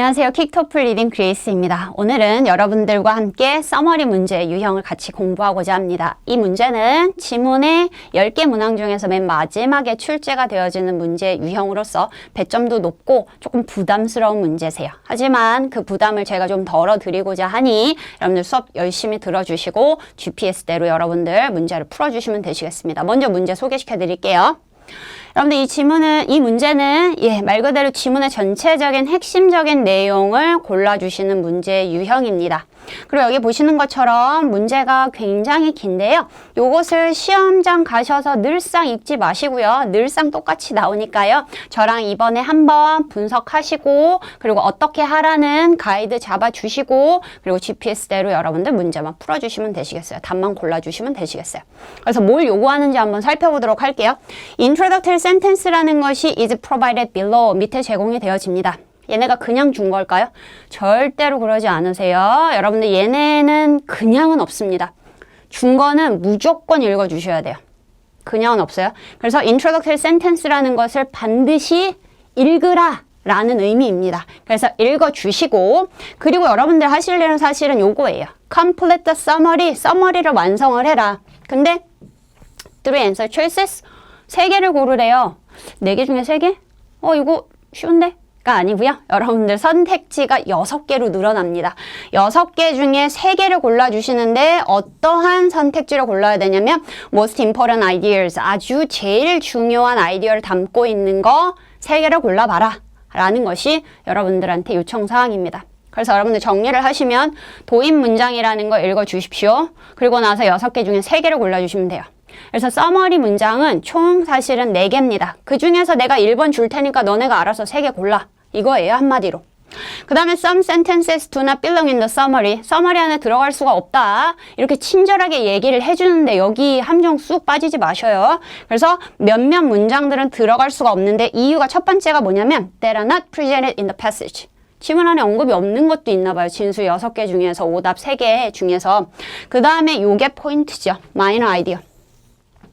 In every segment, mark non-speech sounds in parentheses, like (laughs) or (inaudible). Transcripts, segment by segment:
안녕하세요. 킥토플 리딩 그레이스입니다. 오늘은 여러분들과 함께 서머리 문제 유형을 같이 공부하고자 합니다. 이 문제는 지문의 10개 문항 중에서 맨 마지막에 출제가 되어지는 문제 유형으로서 배점도 높고 조금 부담스러운 문제세요. 하지만 그 부담을 제가 좀 덜어드리고자 하니 여러분들 수업 열심히 들어주시고 GPS대로 여러분들 문제를 풀어주시면 되시겠습니다. 먼저 문제 소개시켜 드릴게요. 여러분들 이 지문은 이 문제는 예, 말 그대로 지문의 전체적인 핵심적인 내용을 골라주시는 문제 유형입니다. 그리고 여기 보시는 것처럼 문제가 굉장히 긴데요. 요것을 시험장 가셔서 늘상 읽지 마시고요. 늘상 똑같이 나오니까요. 저랑 이번에 한번 분석하시고 그리고 어떻게 하라는 가이드 잡아주시고 그리고 GPS대로 여러분들 문제만 풀어주시면 되시겠어요. 답만 골라주시면 되시겠어요. 그래서 뭘 요구하는지 한번 살펴보도록 할게요. Introductory sentence라는 것이 is provided below 밑에 제공이 되어집니다. 얘네가 그냥 준 걸까요? 절대로 그러지 않으세요. 여러분들 얘네는 그냥은 없습니다. 준 거는 무조건 읽어주셔야 돼요. 그냥은 없어요. 그래서 introductory sentence라는 것을 반드시 읽으라 라는 의미입니다. 그래서 읽어주시고 그리고 여러분들 하실 일은 사실은 요거예요. complete the summary, summary를 완성을 해라. 근데 three answer choices 세 개를 고르래요. 네 개 중에 세 개? 어 이거 쉬운데? 가 아니고요. 여러분들 선택지가 여섯 개로 늘어납니다. 여섯 개 중에 세 개를 골라주시는데 어떠한 선택지를 골라야 되냐면 most important ideas 아주 제일 중요한 아이디어를 담고 있는 거세 개를 골라봐라 라는 것이 여러분들한테 요청사항입니다. 그래서 여러분들 정리를 하시면 도입 문장이라는 거 읽어주십시오. 그리고 나서 여섯 개 중에 세 개를 골라주시면 돼요. 그래서 서머리 문장은 총 사실은 4개입니다. 그 중에서 내가 1번 줄 테니까 너네가 알아서 3개 골라. 이거예요, 한마디로. 그 다음에 some sentences do not belong in the summary. 서머리 안에 들어갈 수가 없다. 이렇게 친절하게 얘기를 해주는데 여기 함정 쑥 빠지지 마셔요. 그래서 몇몇 문장들은 들어갈 수가 없는데 이유가 첫 번째가 뭐냐면 they are not presented in the passage. 지문 안에 언급이 없는 것도 있나 봐요. 진수 6개 중에서 오답 3개 중에서. 그 다음에 요게 포인트죠. 마이너 아이디어.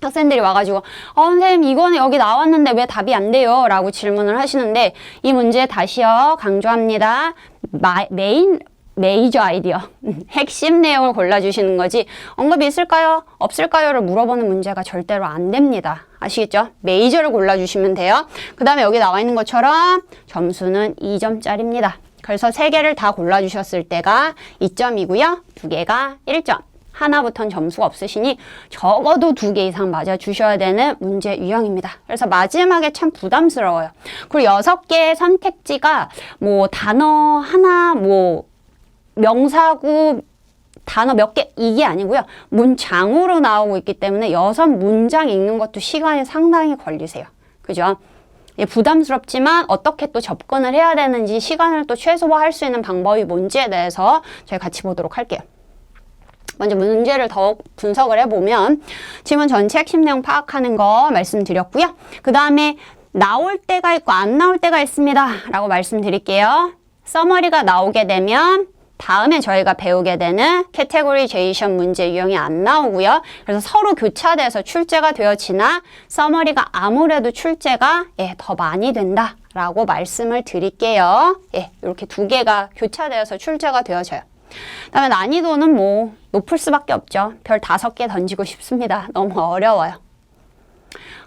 학생들이 와가지고 어 선생님 이거는 여기 나왔는데 왜 답이 안 돼요? 라고 질문을 하시는데 이 문제 다시요 강조합니다. 마, 메인 메이저 아이디어 (laughs) 핵심 내용을 골라주시는 거지 언급이 있을까요? 없을까요?를 물어보는 문제가 절대로 안 됩니다. 아시겠죠? 메이저를 골라주시면 돼요. 그 다음에 여기 나와 있는 것처럼 점수는 2점짜리입니다. 그래서 세 개를 다 골라주셨을 때가 2점이고요. 두 개가 1점. 하나부터는 점수가 없으시니 적어도 두 개 이상 맞아주셔야 되는 문제 유형입니다. 그래서 마지막에 참 부담스러워요. 그리고 여섯 개의 선택지가 뭐 단어 하나, 뭐 명사구, 단어 몇 개 이게 아니고요. 문장으로 나오고 있기 때문에 여섯 문장 읽는 것도 시간이 상당히 걸리세요. 그죠? 예, 부담스럽지만 어떻게 또 접근을 해야 되는지 시간을 또 최소화할 수 있는 방법이 뭔지에 대해서 저희 같이 보도록 할게요. 먼저 문제를 더욱 분석을 해보면 지문 전체 핵심 내용 파악하는 거 말씀드렸고요. 그 다음에 나올 때가 있고 안 나올 때가 있습니다. 라고 말씀드릴게요. 서머리가 나오게 되면 다음에 저희가 배우게 되는 캐테고리 제이션 문제 유형이 안 나오고요. 그래서 서로 교차돼서 출제가 되어지나 서머리가 아무래도 출제가 예, 더 많이 된다. 라고 말씀을 드릴게요. 예, 이렇게 두 개가 교차되어서 출제가 되어져요. 그다음에 난이도는 뭐 높을 수밖에 없죠. 별 다섯 개 던지고 싶습니다. 너무 어려워요.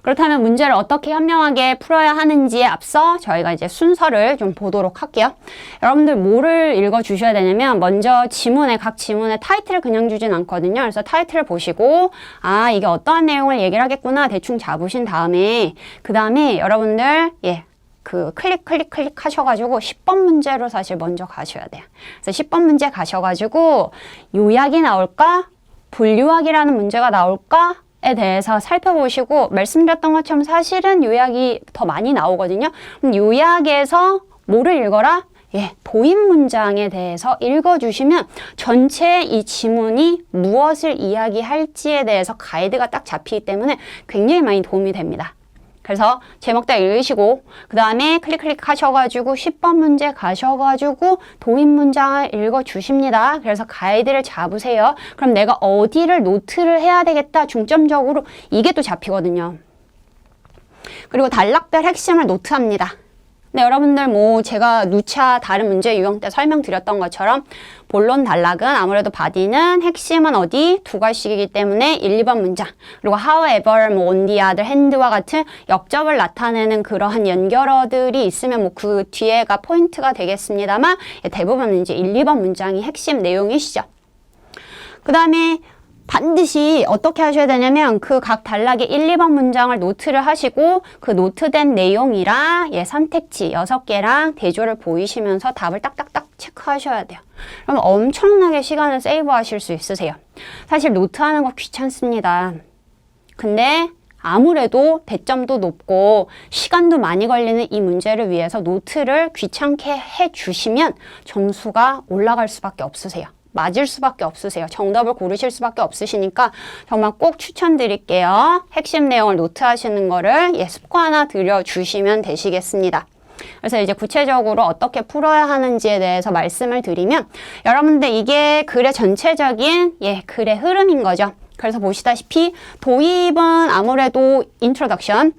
그렇다면 문제를 어떻게 현명하게 풀어야 하는지에 앞서 저희가 이제 순서를 좀 보도록 할게요. 여러분들 뭐를 읽어 주셔야 되냐면 먼저 지문에 각 지문에 타이틀을 그냥 주진 않거든요. 그래서 타이틀을 보시고 아 이게 어떠한 내용을 얘기를 하겠구나 대충 잡으신 다음에 그 다음에 여러분들 예. 그 클릭 클릭 클릭 하셔가지고 10번 문제로 사실 먼저 가셔야 돼요. 그래서 10번 문제 가셔가지고 요약이 나올까? 분류학이라는 문제가 나올까? 에 대해서 살펴보시고 말씀드렸던 것처럼 사실은 요약이 더 많이 나오거든요. 그럼 요약에서 뭐를 읽어라? 예, 도입 문장에 대해서 읽어주시면 전체 이 지문이 무엇을 이야기할지에 대해서 가이드가 딱 잡히기 때문에 굉장히 많이 도움이 됩니다. 그래서 제목 딱 읽으시고 그 다음에 클릭 클릭 하셔가지고 10번 문제 가셔가지고 도입 문장을 읽어주십니다. 그래서 가이드를 잡으세요. 그럼 내가 어디를 노트를 해야 되겠다 중점적으로 이게 또 잡히거든요. 그리고 단락별 핵심을 노트합니다. 근데 여러분들 뭐 제가 누차 다른 문제 유형 때 설명드렸던 것처럼 본론 단락은 아무래도 바디는 핵심은 어디 두 가지이기 때문에 1, 2번 문장 그리고 however, 뭐 on the other hand와 같은 역접을 나타내는 그러한 연결어들이 있으면 뭐 그 뒤에가 포인트가 되겠습니다만 예, 대부분 이제 1, 2번 문장이 핵심 내용이시죠. 그 다음에 반드시 어떻게 하셔야 되냐면 그 각 단락의 1, 2번 문장을 노트를 하시고 그 노트된 내용이랑 예, 선택지 6개랑 대조를 보이시면서 답을 딱딱딱 체크하셔야 돼요. 그럼 엄청나게 시간을 세이브 하실 수 있으세요. 사실 노트하는 거 귀찮습니다. 근데 아무래도 대점도 높고 시간도 많이 걸리는 이 문제를 위해서 노트를 귀찮게 해 주시면 점수가 올라갈 수밖에 없으세요. 맞을 수밖에 없으세요. 정답을 고르실 수밖에 없으시니까 정말 꼭 추천드릴게요. 핵심 내용을 노트하시는 거를 예, 습관화 들여주시면 되시겠습니다. 그래서 이제 구체적으로 어떻게 풀어야 하는지에 대해서 말씀을 드리면 여러분들 이게 글의 전체적인 예, 글의 흐름인 거죠. 그래서 보시다시피 도입은 아무래도 인트로덕션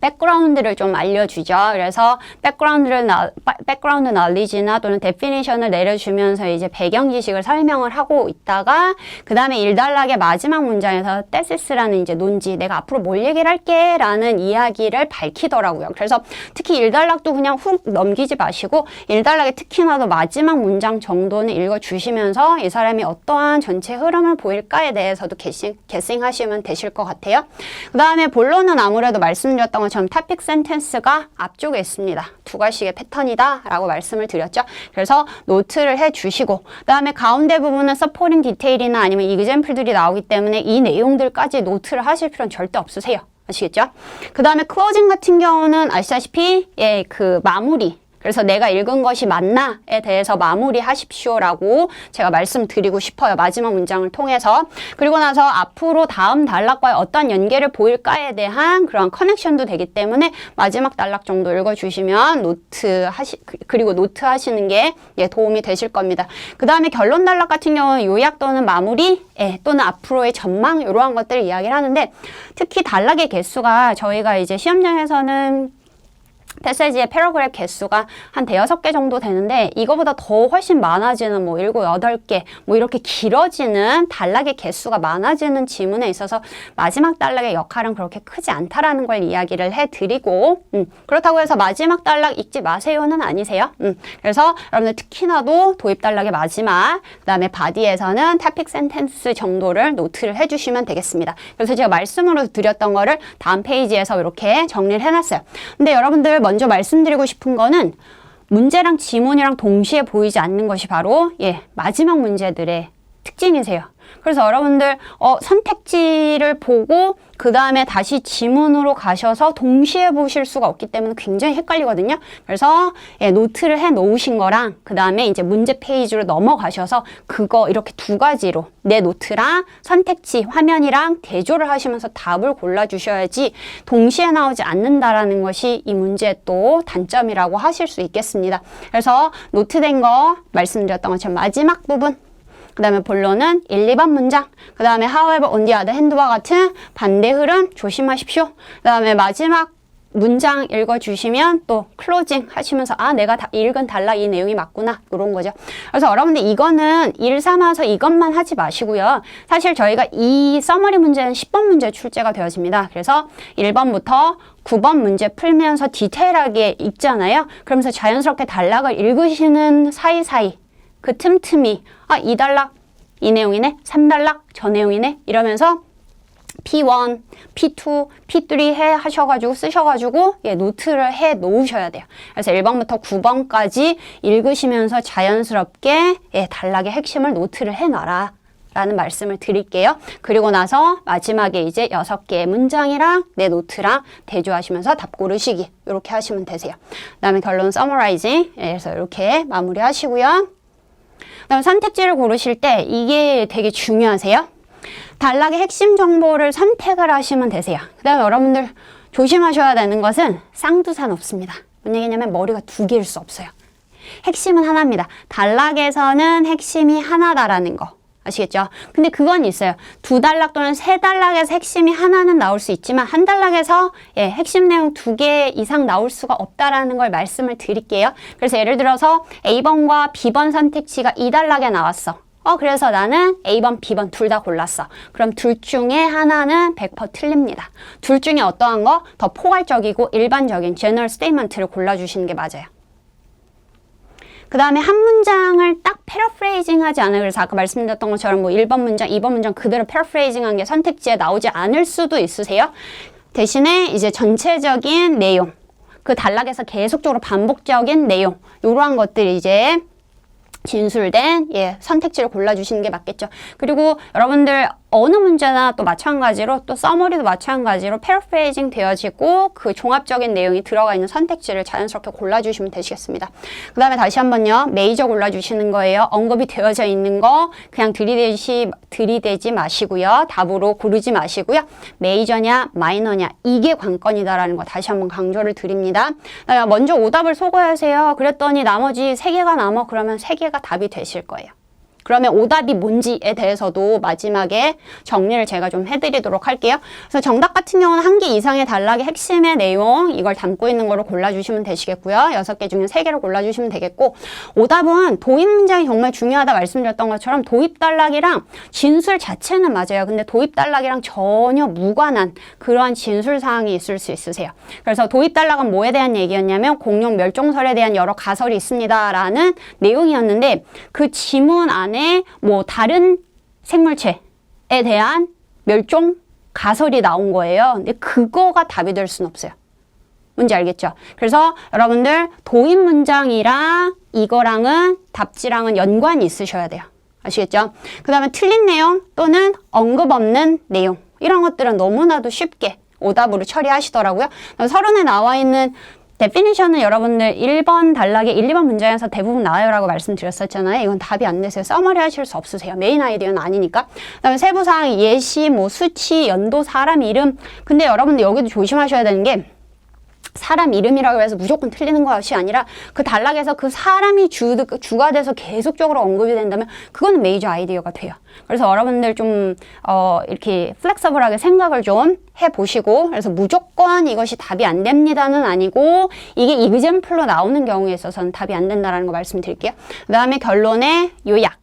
백그라운드를 좀 알려주죠. 그래서 백그라운드를 나, 백그라운드 널리지나 또는 데피니션을 내려주면서 이제 배경 지식을 설명을 하고 있다가 그 다음에 일단락의 마지막 문장에서 테시스라는 이제 논지 내가 앞으로 뭘 얘기를 할게 라는 이야기를 밝히더라고요. 그래서 특히 일단락도 그냥 훅 넘기지 마시고 일단락의 특히나도 마지막 문장 정도는 읽어주시면서 이 사람이 어떠한 전체 흐름을 보일까에 대해서도 게싱, 게싱하시면 되실 것 같아요. 그 다음에 본론은 아무래도 말씀드렸던 것처럼 타픽 센텐스가 앞쪽에 있습니다. 두 가지의 패턴이다 라고 말씀을 드렸죠. 그래서 노트를 해 주시고 그 다음에 가운데 부분은 서포링 디테일이나 아니면 이그젬플들이 나오기 때문에 이 내용들까지 노트를 하실 필요는 절대 없으세요. 아시겠죠? 그 다음에 클로징 같은 경우는 아시다시피 예, 그 마무리 그래서 내가 읽은 것이 맞나에 대해서 마무리하십시오라고 제가 말씀드리고 싶어요. 마지막 문장을 통해서. 그리고 나서 앞으로 다음 단락과의 어떤 연계를 보일까에 대한 그런 커넥션도 되기 때문에 마지막 단락 정도 읽어주시면 노트 하시, 그리고 노트 하시는 게 예, 도움이 되실 겁니다. 그 다음에 결론 단락 같은 경우는 요약 또는 마무리, 예, 또는 앞으로의 전망, 이러한 것들을 이야기를 하는데 특히 단락의 개수가 저희가 이제 시험장에서는 패세지의 패러그랩 개수가 한 대여섯 개 정도 되는데 이거보다 더 훨씬 많아지는 뭐 일곱 여덟 개 뭐 이렇게 길어지는 단락의 개수가 많아지는 지문에 있어서 마지막 단락의 역할은 그렇게 크지 않다라는 걸 이야기를 해드리고 음, 그렇다고 해서 마지막 단락 읽지 마세요는 아니세요. 음, 그래서 여러분들 특히나도 도입 단락의 마지막 그다음에 바디에서는 타픽 센텐스 정도를 노트를 해주시면 되겠습니다. 그래서 제가 말씀으로 드렸던 거를 다음 페이지에서 이렇게 정리를 해놨어요. 근데 여러분들 먼저 말씀드리고 싶은 거는 문제랑 지문이랑 동시에 보이지 않는 것이 바로 예, 마지막 문제들의 특징이세요. 그래서 여러분들 어, 선택지를 보고 그 다음에 다시 지문으로 가셔서 동시에 보실 수가 없기 때문에 굉장히 헷갈리거든요. 그래서 예, 노트를 해 놓으신 거랑 그 다음에 이제 문제 페이지로 넘어가셔서 그거 이렇게 두 가지로 내 노트랑 선택지 화면이랑 대조를 하시면서 답을 골라 주셔야지 동시에 나오지 않는다라는 것이 이 문제의 또 단점이라고 하실 수 있겠습니다. 그래서 노트된 거 말씀드렸던 것처럼 마지막 부분 그 다음에 본론은 1, 2번 문장. 그 다음에 however, on the other hand와 같은 반대 흐름 조심하십시오. 그 다음에 마지막 문장 읽어주시면 또 클로징 하시면서 아 내가 다 읽은 달라 이 내용이 맞구나 이런 거죠. 그래서 여러분들 이거는 일 삼아서 이것만 하지 마시고요. 사실 저희가 이 서머리 문제는 10번 문제 출제가 되어집니다. 그래서 1번부터 9번 문제 풀면서 디테일하게 읽잖아요. 그러면서 자연스럽게 단락을 읽으시는 사이사이 그 틈틈이 아, 2단락 이 내용이네, 3단락 저 내용이네 이러면서 P1, P2, P3 해 하셔가지고 쓰셔가지고 예, 노트를 해 놓으셔야 돼요. 그래서 1번부터 9번까지 읽으시면서 자연스럽게 예, 단락의 핵심을 노트를 해 놔라. 라는 말씀을 드릴게요. 그리고 나서 마지막에 이제 여섯 개의 문장이랑 내 노트랑 대조하시면서 답 고르시기 이렇게 하시면 되세요. 그 다음에 결론 서머라이징 그래서 이렇게 마무리 하시고요. 그다음 선택지를 고르실 때 이게 되게 중요하세요. 단락의 핵심 정보를 선택을 하시면 되세요. 그 다음에 여러분들 조심하셔야 되는 것은 쌍두산 없습니다. 뭔 얘기냐면 머리가 두 개일 수 없어요. 핵심은 하나입니다. 단락에서는 핵심이 하나다라는 거. 아시겠죠? 근데 그건 있어요. 두 단락 또는 세 단락에서 핵심이 하나는 나올 수 있지만 한 단락에서 예, 핵심 내용 두 개 이상 나올 수가 없다라는 걸 말씀을 드릴게요. 그래서 예를 들어서 A번과 B번 선택지가 이 단락에 나왔어. 어, 그래서 나는 A번, B번 둘 다 골랐어. 그럼 둘 중에 하나는 100% 틀립니다. 둘 중에 어떠한 거? 더 포괄적이고 일반적인 general statement를 골라주시는 게 맞아요. 그 다음에 한 문장을 딱 패러프레이징 하지 않아요. 그래서 아까 말씀드렸던 것처럼 뭐 1번 문장, 2번 문장 그대로 패러프레이징 한 게 선택지에 나오지 않을 수도 있으세요. 대신에 이제 전체적인 내용, 그 단락에서 계속적으로 반복적인 내용, 이러한 것들이 이제 진술된 예, 선택지를 골라주시는 게 맞겠죠. 그리고 여러분들 어느 문제나 또 마찬가지로 또 서머리도 마찬가지로 패러프레이징 되어지고 그 종합적인 내용이 들어가 있는 선택지를 자연스럽게 골라주시면 되시겠습니다. 그 다음에 다시 한번요. 메이저 골라주시는 거예요. 언급이 되어져 있는 거 그냥 들이대시, 들이대지 마시고요. 답으로 고르지 마시고요. 메이저냐 마이너냐 이게 관건이다라는 거 다시 한번 강조를 드립니다. 아, 먼저 오답을 소거하세요. 그랬더니 나머지 세 개가 남아 그러면 세 개가 답이 되실 거예요. 그러면 오답이 뭔지에 대해서도 마지막에 정리를 제가 좀 해드리도록 할게요. 그래서 정답 같은 경우는 한 개 이상의 단락의 핵심의 내용 이걸 담고 있는 거로 골라주시면 되시겠고요. 여섯 개 중에 세 개를 골라주시면 되겠고 오답은 도입 문장이 정말 중요하다 말씀드렸던 것처럼 도입 단락이랑 진술 자체는 맞아요. 근데 도입 단락이랑 전혀 무관한 그러한 진술 사항이 있을 수 있으세요. 그래서 도입 단락은 뭐에 대한 얘기였냐면 공룡 멸종설에 대한 여러 가설이 있습니다라는 내용이었는데 그 지문 안에 뭐 다른 생물체에 대한 멸종 가설이 나온 거예요. 근데 그거가 답이 될 수는 없어요. 뭔지 알겠죠? 그래서 여러분들 도입 문장이랑 이거랑은 답지랑은 연관이 있으셔야 돼요. 아시겠죠? 그 다음에 틀린 내용 또는 언급 없는 내용 이런 것들은 너무나도 쉽게 오답으로 처리하시더라고요. 서론에 나와 있는 데피니션은 여러분들 1번 단락에 1, 2번 문장에서 대부분 나와요라고 말씀드렸었잖아요. 이건 답이 안 되세요. 써머리 하실 수 없으세요. 메인 아이디어는 아니니까. 그다음에 세부사항 예시, 뭐 수치, 연도, 사람 이름. 근데 여러분들 여기도 조심하셔야 되는 게 사람 이름이라고 해서 무조건 틀리는 것이 아니라 그 단락에서 그 사람이 주, 주가 돼서 계속적으로 언급이 된다면 그거는 메이저 아이디어가 돼요. 그래서 여러분들 좀, 어, 이렇게 플렉서블하게 생각을 좀 해보시고, 그래서 무조건 이것이 답이 안 됩니다는 아니고, 이게 이그젠플로 나오는 경우에 있어서는 답이 안 된다라는 거 말씀드릴게요. 그 다음에 결론의 요약.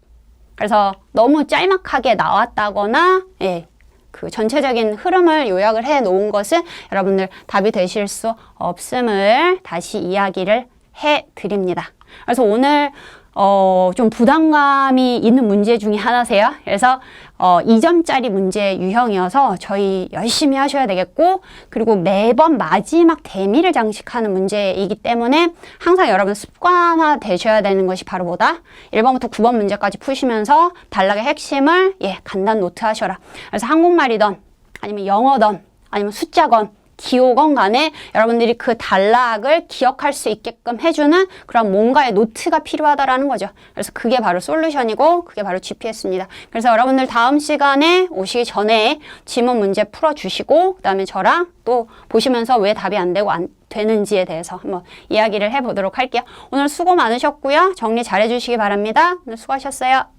그래서 너무 짤막하게 나왔다거나, 예, 그 전체적인 흐름을 요약을 해 놓은 것은 여러분들 답이 되실 수 없음을 다시 이야기를 해 드립니다. 그래서 오늘 어, 좀 부담감이 있는 문제 중에 하나세요. 그래서 어, 2점짜리 문제 유형이어서 저희 열심히 하셔야 되겠고 그리고 매번 마지막 대미를 장식하는 문제이기 때문에 항상 여러분 습관화 되셔야 되는 것이 바로 뭐다? 1번부터 9번 문제까지 푸시면서 단락의 핵심을 예, 간단 노트 하셔라. 그래서 한국말이던 아니면 영어던 아니면 숫자건 기호건 간에 여러분들이 그 단락을 기억할 수 있게끔 해주는 그런 뭔가의 노트가 필요하다라는 거죠. 그래서 그게 바로 솔루션이고 그게 바로 GPS입니다. 그래서 여러분들 다음 시간에 오시기 전에 지문 문제 풀어주시고 그다음에 저랑 또 보시면서 왜 답이 안 되고 안 되는지에 대해서 한번 이야기를 해보도록 할게요. 오늘 수고 많으셨고요. 정리 잘 해주시기 바랍니다. 오늘 수고하셨어요.